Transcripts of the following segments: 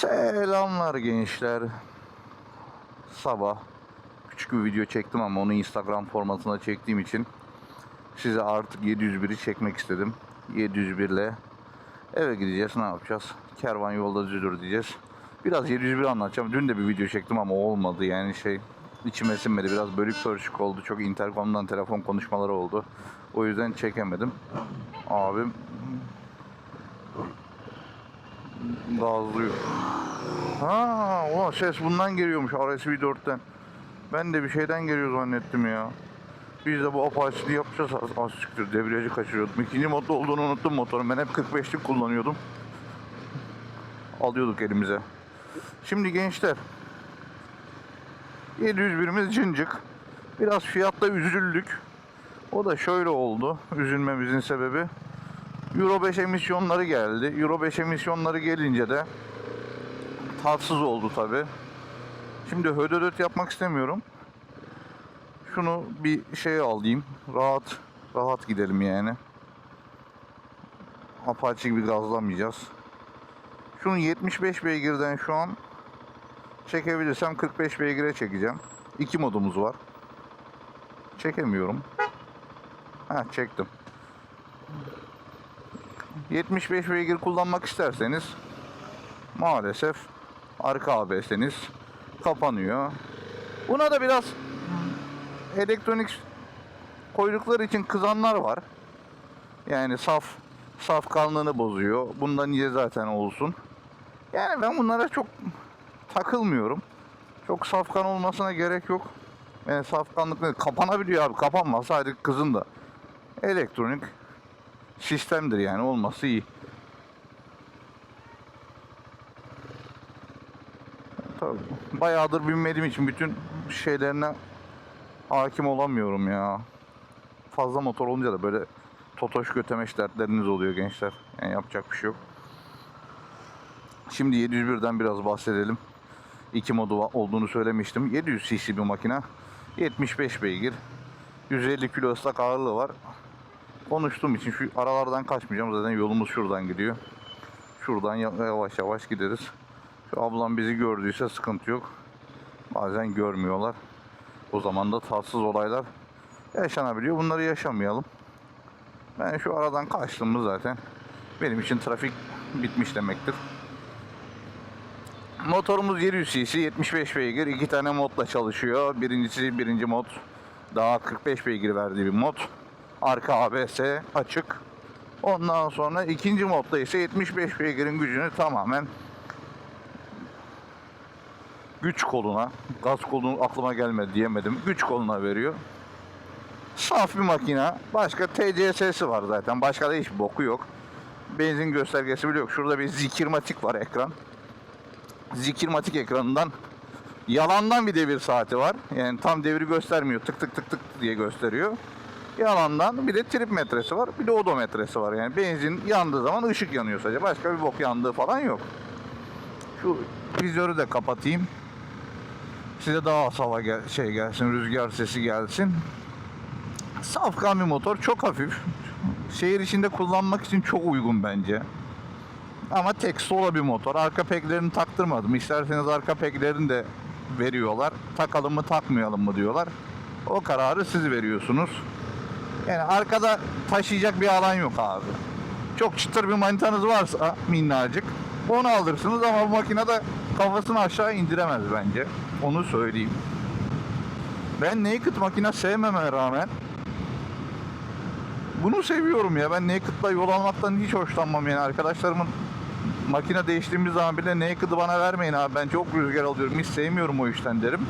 Selamlar gençler. Sabah küçük bir video çektim ama onu Instagram formatına çektiğim için size artık 701'i çekmek istedim. 701 ile eve gideceğiz. Ne yapacağız? Kervan yolda düzülür diyeceğiz. Biraz 701 anlatacağım. Dün de bir video çektim ama olmadı. Yani şey içime sinmedi. Biraz bölük pörçük oldu. Çok interkomdan telefon konuşmaları oldu. O yüzden çekemedim. Abim gazlıyor. Ha, o ses bundan geliyormuş RSV 4'ten. Ben de bir şeyden geliyor zannettim ya. Biz de bu apaçlığı yapacağız az, az siktir. Debriyajı kaçırıyordum. İkinci modda olduğunu unuttum motorun. Ben hep 45'lik kullanıyordum. Alıyorduk elimize. Şimdi gençler. 701'imiz cincik. Biraz fiyatta üzüldük. O da şöyle oldu. Üzülmemizin sebebi. Euro 5 emisyonları geldi. Euro 5 emisyonları gelince de tatsız oldu tabi. Şimdi hödödöt yapmak istemiyorum. Şunu bir şey alayım. Rahat rahat gidelim yani. Apache gibi gazlamayacağız. Şunu 75 beygirden şu an çekebilirsem 45 beygire çekeceğim. İki modumuz var. Çekemiyorum. Ha çektim. 75 beygir kullanmak isterseniz maalesef arka ABS'niz kapanıyor. Buna da biraz elektronik koydukları için kızanlar var. Yani saf saf kanlığını bozuyor. Bundan niye zaten olsun. Yani ben bunlara çok takılmıyorum. Çok safkan olmasına gerek yok. Yani safkanlık ne? Kapanabiliyor abi. Kapanmaz. Sadece kızın da. Elektronik sistemdir yani. Olması iyi. Bayağıdır binmediğim için bütün şeylerine hakim olamıyorum ya. Fazla motor olunca da böyle totoş götemeş dertleriniz oluyor gençler. Yani yapacak bir şey yok. Şimdi 701'den biraz bahsedelim. İki modu olduğunu söylemiştim. 700 cc bir makine. 75 beygir. 150 kilo ıslak ağırlığı var. Konuştuğum için şu aralardan kaçmayacağım. Zaten yolumuz şuradan gidiyor. Şuradan ya- yavaş yavaş gideriz. Ablam bizi gördüyse sıkıntı yok. Bazen görmüyorlar. O zaman da tatsız olaylar yaşanabiliyor. Bunları yaşamayalım. Ben şu aradan kaçtım mı zaten benim için trafik bitmiş demektir. Motorumuz 700 cc 75 beygir iki tane modla çalışıyor. Birincisi birinci mod daha 45 beygir verdiği bir mod. Arka ABS açık. Ondan sonra ikinci modda ise 75 beygirin gücünü tamamen güç koluna, gaz kolunu aklıma gelmedi diyemedim. Güç koluna veriyor. Saf bir makine. Başka TCS'si var zaten. Başka da hiç boku yok. Benzin göstergesi bile yok. Şurada bir zikirmatik var ekran. Zikirmatik ekranından yalandan bir devir saati var. Yani tam devri göstermiyor. Tık tık tık tık diye gösteriyor. Yalandan bir de trip metresi var. Bir de odometresi var. Yani benzin yandığı zaman ışık yanıyor sadece. Başka bir bok yandığı falan yok. Şu vizörü de kapatayım. Size daha az hava gel şey gelsin, rüzgar sesi gelsin. Safkan bir motor, çok hafif. Şehir içinde kullanmak için çok uygun bence. Ama tek sola bir motor. Arka peklerini taktırmadım. İsterseniz arka peklerini de veriyorlar. Takalım mı takmayalım mı diyorlar. O kararı siz veriyorsunuz. Yani arkada taşıyacak bir alan yok abi. Çok çıtır bir manitanız varsa minnacık onu alırsınız ama bu makinede kafasını aşağı indiremez bence. Onu söyleyeyim. Ben naked makine sevmeme rağmen bunu seviyorum ya. Ben naked'la yol almaktan hiç hoşlanmam yani. Arkadaşlarımın makine değiştiğimiz zaman bile naked'ı bana vermeyin abi. Ben çok rüzgar alıyorum. Hiç sevmiyorum o işten derim.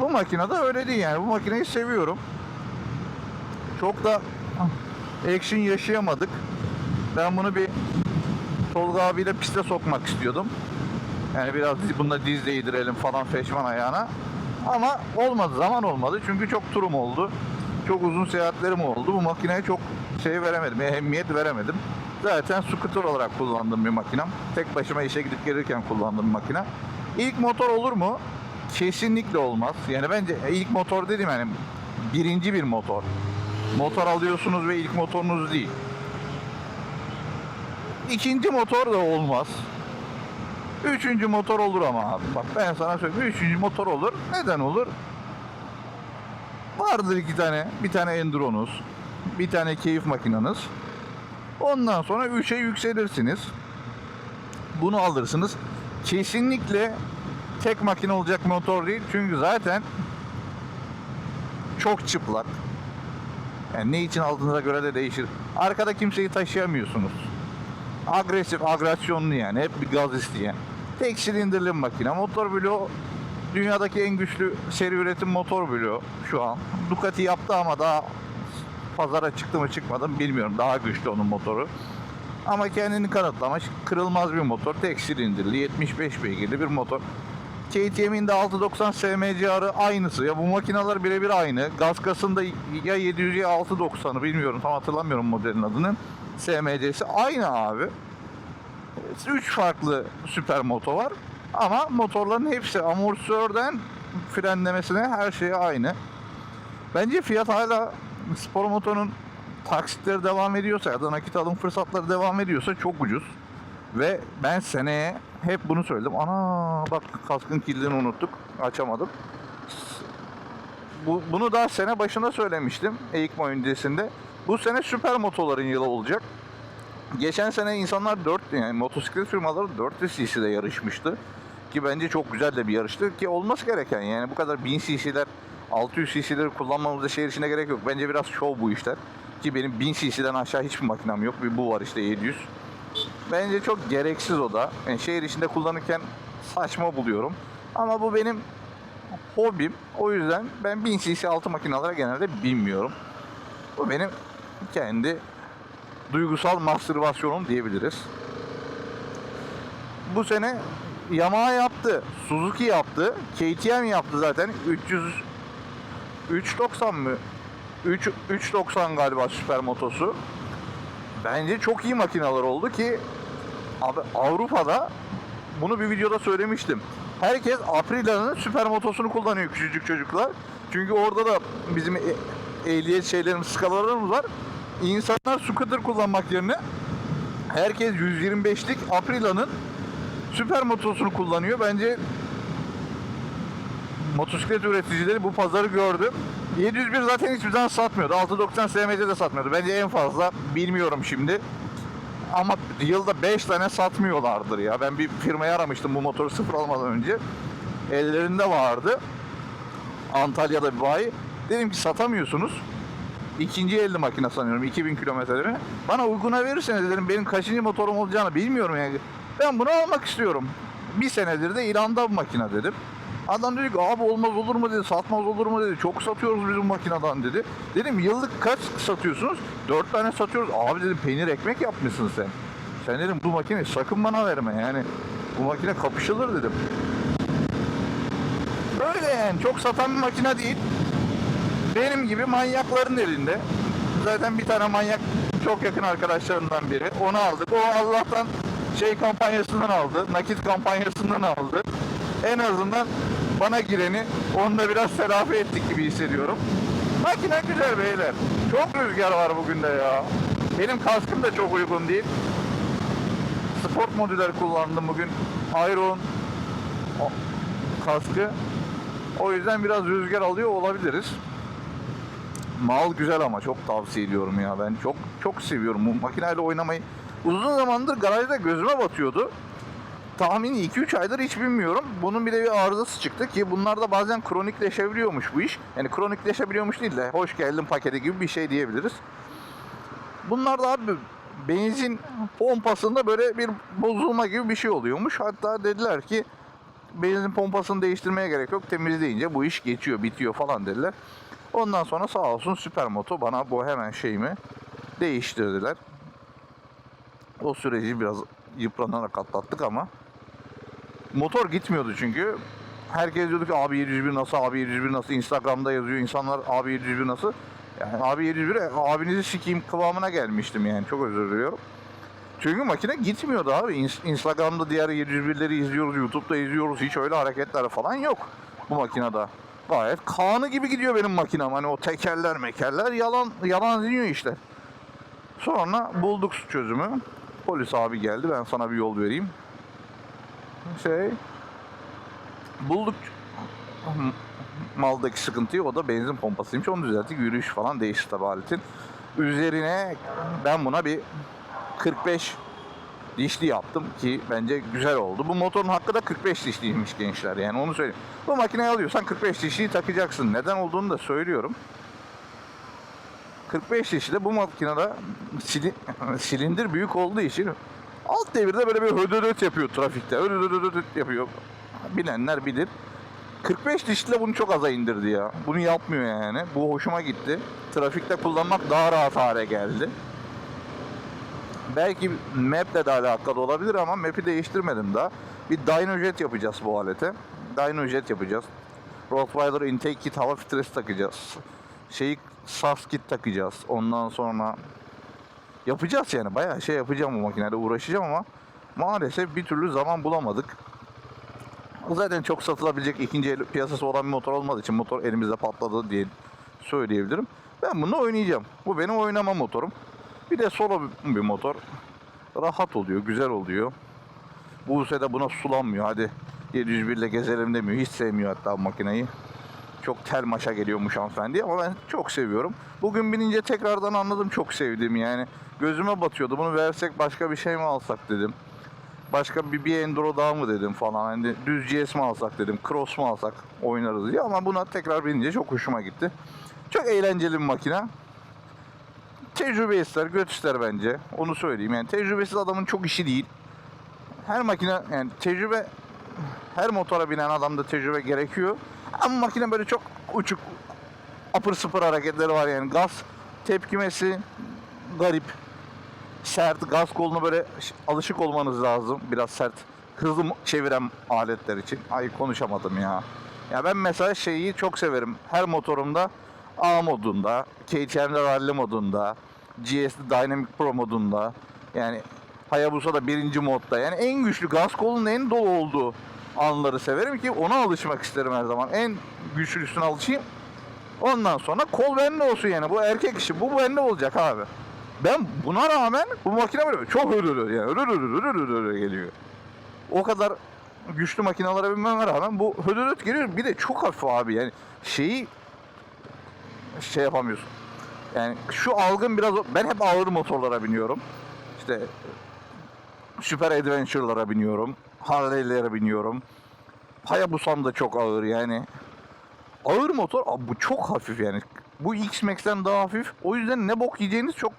Bu makinede öyle değil yani. Bu makineyi seviyorum. Çok da action yaşayamadık. Ben bunu bir Tolga abiyle piste sokmak istiyordum. Yani biraz bunda diz değdirelim falan feşman ayağına. Ama olmadı zaman olmadı çünkü çok turum oldu. Çok uzun seyahatlerim oldu. Bu makineye çok şey veremedim, ehemmiyet veremedim. Zaten scooter olarak kullandığım bir makinem. Tek başıma işe gidip gelirken kullandığım makine. İlk motor olur mu? Kesinlikle olmaz. Yani bence ilk motor dedim yani birinci bir motor. Motor alıyorsunuz ve ilk motorunuz değil. İkinci motor da olmaz. Üçüncü motor olur ama abi. Bak ben sana söyleyeyim. Üçüncü motor olur. Neden olur? Vardır iki tane. Bir tane Enduro'nuz. Bir tane keyif makinanız. Ondan sonra 3'e yükselirsiniz. Bunu alırsınız. Kesinlikle tek makine olacak motor değil. Çünkü zaten çok çıplak. Yani ne için aldığınıza göre de değişir. Arkada kimseyi taşıyamıyorsunuz. Agresif, agresyonlu yani. Hep bir gaz isteyen. Tek silindirli makine. Motor bloğu dünyadaki en güçlü seri üretim motor bloğu şu an. Ducati yaptı ama daha pazara çıktı mı çıkmadı mı bilmiyorum. Daha güçlü onun motoru. Ama kendini kanıtlamış. Kırılmaz bir motor. Tek silindirli 75 beygirli bir motor. KTM'in de 690 SMCR'ı aynısı. Ya bu makineler birebir aynı. Gaz kasında ya 700 ya 690'ı bilmiyorum tam hatırlamıyorum modelin adını. SMC'si aynı abi. 3 farklı süper moto var. Ama motorların hepsi amortisörden frenlemesine her şey aynı. Bence fiyat hala spor motorun taksitleri devam ediyorsa ya da nakit alım fırsatları devam ediyorsa çok ucuz. Ve ben seneye hep bunu söyledim. Ana bak kaskın kilidini unuttuk. Açamadım. Bu, bunu da sene başında söylemiştim. Eğikma öncesinde. Bu sene süper motoların yılı olacak. Geçen sene insanlar 4 yani motosiklet firmaları 400 cc'de yarışmıştı. Ki bence çok güzel de bir yarıştı ki olması gereken yani bu kadar 1000 cc'ler 600 cc'leri kullanmamıza şehir içine gerek yok. Bence biraz şov bu işler. Ki benim 1000 cc'den aşağı hiçbir makinem yok. Bir bu var işte 700. Bence çok gereksiz o da. Yani şehir içinde kullanırken saçma buluyorum. Ama bu benim hobim. O yüzden ben 1000 cc altı makinelere genelde binmiyorum. Bu benim kendi duygusal mastürbasyonum diyebiliriz. Bu sene Yamaha yaptı, Suzuki yaptı, KTM yaptı zaten. 300 390 mı? 3 390 galiba süper motosu. Bence çok iyi makineler oldu ki abi Avrupa'da bunu bir videoda söylemiştim. Herkes Aprila'nın süper motosunu kullanıyor küçücük çocuklar. Çünkü orada da bizim e- ehliyet şeylerimiz, skalalarımız var. İnsanlar scooter kullanmak yerine herkes 125'lik Aprila'nın süper motosunu kullanıyor. Bence motosiklet üreticileri bu pazarı gördü. 701 zaten hiçbir zaman satmıyordu. 690 SMC de satmıyordu. Bence en fazla bilmiyorum şimdi. Ama yılda 5 tane satmıyorlardır ya. Ben bir firmayı aramıştım bu motoru sıfır almadan önce. Ellerinde vardı. Antalya'da bir bayi. Dedim ki satamıyorsunuz. İkinci elde makine sanıyorum 2000 kilometrede. Bana uyguna verirseniz dedim benim kaçıncı motorum olacağını bilmiyorum yani. Ben bunu almak istiyorum. Bir senedir de ilanda bu makine dedim. Adam dedi ki abi olmaz olur mu dedi, satmaz olur mu dedi. Çok satıyoruz biz bu makineden dedi. Dedim yıllık kaç satıyorsunuz? Dört tane satıyoruz. Abi dedim peynir ekmek yapmışsın sen. Sen dedim bu makine sakın bana verme yani. Bu makine kapışılır dedim. Böyle yani çok satan bir makine değil. Benim gibi manyakların elinde. Zaten bir tane manyak çok yakın arkadaşlarından biri. Onu aldık. O Allah'tan şey kampanyasından aldı. Nakit kampanyasından aldı. En azından bana gireni onunla biraz telafi ettik gibi hissediyorum. Makine güzel beyler. Çok rüzgar var bugün de ya. Benim kaskım da çok uygun değil. Sport modüler kullandım bugün. Iron kaskı. O yüzden biraz rüzgar alıyor olabiliriz. Mal güzel ama çok tavsiye ediyorum ya. Ben çok çok seviyorum bu makineyle oynamayı. Uzun zamandır garajda gözüme batıyordu. Tahmini 2-3 aydır hiç bilmiyorum. Bunun bir de bir arızası çıktı ki bunlarda bazen kronikleşebiliyormuş bu iş. Yani kronikleşebiliyormuş değil de hoş geldin paketi gibi bir şey diyebiliriz. Bunlarda abi benzin pompasında böyle bir bozulma gibi bir şey oluyormuş. Hatta dediler ki benzin pompasını değiştirmeye gerek yok. Temizleyince bu iş geçiyor, bitiyor falan dediler. Ondan sonra sağ olsun Süpermoto bana bu hemen şeyimi değiştirdiler. O süreci biraz yıpranarak atlattık ama motor gitmiyordu çünkü. Herkes diyordu ki abi 701 nasıl, abi 701 nasıl, Instagram'da yazıyor insanlar abi 701 nasıl. Yani abi 701 abinizi sikeyim kıvamına gelmiştim yani çok özür diliyorum. Çünkü makine gitmiyordu abi. İns- Instagram'da diğer 701'leri izliyoruz, YouTube'da izliyoruz. Hiç öyle hareketler falan yok bu makinede. Gayet kanı gibi gidiyor benim makinem. Hani o tekerler mekerler yalan yalan deniyor işte. Sonra bulduk çözümü. Polis abi geldi. Ben sana bir yol vereyim. şey bulduk maldaki sıkıntıyı o da benzin pompasıymış. Onu düzelttik. Yürüyüş falan değişti tabi aletin. Üzerine ben buna bir 45 dişli yaptım ki bence güzel oldu. Bu motorun hakkı da 45 dişliymiş gençler yani onu söyleyeyim. Bu makineyi alıyorsan 45 dişliyi takacaksın. Neden olduğunu da söylüyorum. 45 dişli bu makinede sili- silindir büyük olduğu için alt devirde böyle bir hödödöt yapıyor trafikte. Hödödöt yapıyor. Bilenler bilir. 45 dişli bunu çok aza indirdi ya. Bunu yapmıyor yani. Bu hoşuma gitti. Trafikte kullanmak daha rahat hale geldi. Belki map'le de alakalı olabilir ama map'i değiştirmedim daha. Bir dynojet yapacağız bu alete. Dynojet yapacağız. Rottweiler intake kit hava filtresi takacağız. Şeyi SAS kit takacağız. Ondan sonra yapacağız yani. Bayağı şey yapacağım bu makinede uğraşacağım ama maalesef bir türlü zaman bulamadık. Zaten çok satılabilecek ikinci el piyasası olan bir motor olmadığı için motor elimizde patladı diye söyleyebilirim. Ben bununla oynayacağım. Bu benim oynama motorum. Bir de solo bir- motor. Rahat oluyor, güzel oluyor. Buse de buna sulanmıyor. Hadi 701 ile gezelim demiyor. Hiç sevmiyor hatta makineyi. Çok tel maşa geliyormuş hanımefendi ama ben çok seviyorum. Bugün binince tekrardan anladım çok sevdiğimi yani. Gözüme batıyordu. Bunu versek başka bir şey mi alsak dedim. Başka bir, bir enduro daha mı dedim falan. Hani düz GS mi alsak dedim. Cross mu alsak oynarız diye. Ama buna tekrar binince çok hoşuma gitti. Çok eğlenceli bir makine. Tecrübe ister, göt ister bence. Onu söyleyeyim. Yani tecrübesiz adamın çok işi değil. Her makine yani tecrübe her motora binen adamda tecrübe gerekiyor. Ama makine böyle çok uçuk apır sıfır hareketleri var yani. Gaz tepkimesi garip. Sert gaz koluna böyle alışık olmanız lazım. Biraz sert. Hızlı çeviren aletler için. Ay konuşamadım ya. Ya ben mesela şeyi çok severim. Her motorumda A modunda, KTM'de rally modunda, GS'de Dynamic Pro modunda. Yani Hayabusa'da birinci modda. Yani en güçlü gaz kolunun en dolu olduğu anları severim ki ona alışmak isterim her zaman. En güçlüsüne alışayım. Ondan sonra kol bende olsun yani. Bu erkek işi. Bu bende olacak abi. Ben buna rağmen bu makine böyle çok ölür yani. Ölür ölür ölür ölür geliyor. O kadar güçlü makinalara binmeme rağmen bu hödöröt geliyor. Bir de çok hafif abi yani. Şeyi şey yapamıyorsun. Yani şu algım biraz ben hep ağır motorlara biniyorum. İşte Super Adventure'lara biniyorum. Harley'lere biniyorum. Hayabusa'm da çok ağır yani. Ağır motor bu çok hafif yani. Bu X-Max'ten daha hafif. O yüzden ne bok yiyeceğiniz çok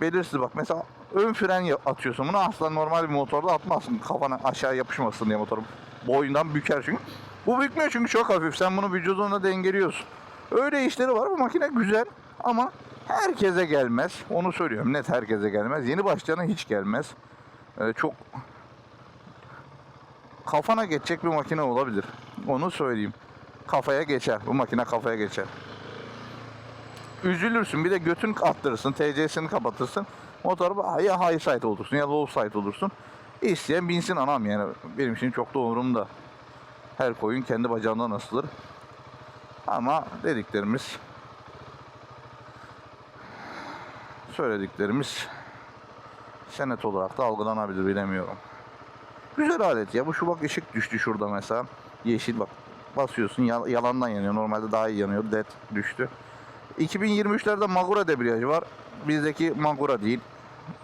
belirsiz. Bak mesela ön fren atıyorsun bunu asla normal bir motorda atmazsın. Kafana aşağı yapışmasın diye motorum. Boyundan büker çünkü. Bu bükmüyor çünkü çok hafif. Sen bunu vücuduna dengeliyorsun. Öyle işleri var. Bu makine güzel ama herkese gelmez. Onu söylüyorum. Net herkese gelmez. Yeni başlayana hiç gelmez. Ee, çok kafana geçecek bir makine olabilir. Onu söyleyeyim. Kafaya geçer. Bu makine kafaya geçer. Üzülürsün. Bir de götün attırırsın. TC'sini kapatırsın. Motor ya high side olursun ya low side olursun. İsteyen binsin anam yani. Benim için çok da umurumda. Her koyun kendi bacağından asılır. Ama dediklerimiz söylediklerimiz senet olarak da algılanabilir bilemiyorum. Güzel alet ya. Bu şu bak ışık düştü şurada mesela. Yeşil bak. Basıyorsun ya- yalandan yanıyor. Normalde daha iyi yanıyor. Dead düştü. 2023'lerde Magura debriyajı var. Bizdeki Magura değil.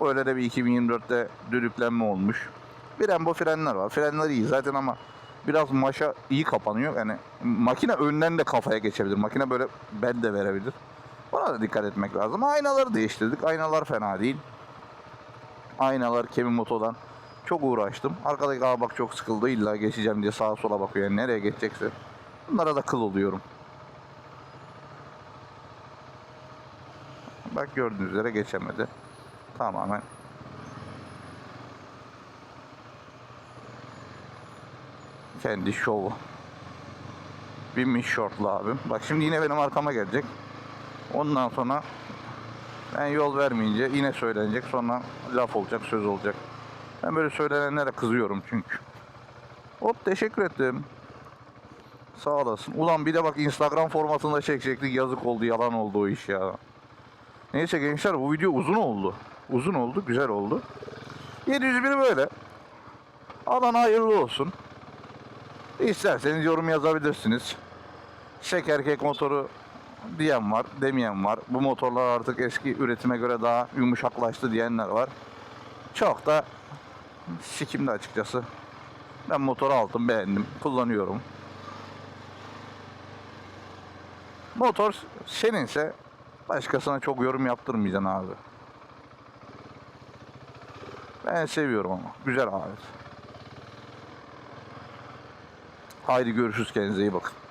Öyle de bir 2024'te düdüklenme olmuş. Bir embo frenler var. Frenler iyi zaten ama biraz maşa iyi kapanıyor. Yani makine önden de kafaya geçebilir. Makine böyle bel de verebilir. Ona da dikkat etmek lazım. Aynaları değiştirdik. Aynalar fena değil. Aynalar Kevin Moto'dan. Çok uğraştım. Arkadaki abi bak çok sıkıldı. İlla geçeceğim diye sağa sola bakıyor. Yani nereye geçecekse. Bunlara da kıl oluyorum. Bak gördüğünüz üzere geçemedi. Tamamen. Kendi şovu. Binmiş şortlu abim. Bak şimdi yine benim arkama gelecek. Ondan sonra ben yol vermeyince yine söylenecek. Sonra laf olacak, söz olacak. Ben böyle söylenenlere kızıyorum çünkü. Hop teşekkür ettim. Sağ olasın. Ulan bir de bak Instagram formatında çekecektik. Yazık oldu, yalan oldu o iş ya. Neyse gençler bu video uzun oldu. Uzun oldu, güzel oldu. 701 böyle. Alan hayırlı olsun. İsterseniz yorum yazabilirsiniz. Şeker kek motoru diyen var, demeyen var. Bu motorlar artık eski üretime göre daha yumuşaklaştı diyenler var. Çok da sikimde açıkçası. Ben motoru aldım, beğendim, kullanıyorum. Motor seninse başkasına çok yorum yaptırmayacaksın abi. Ben seviyorum ama. Güzel alet. Haydi görüşürüz kendinize iyi bakın.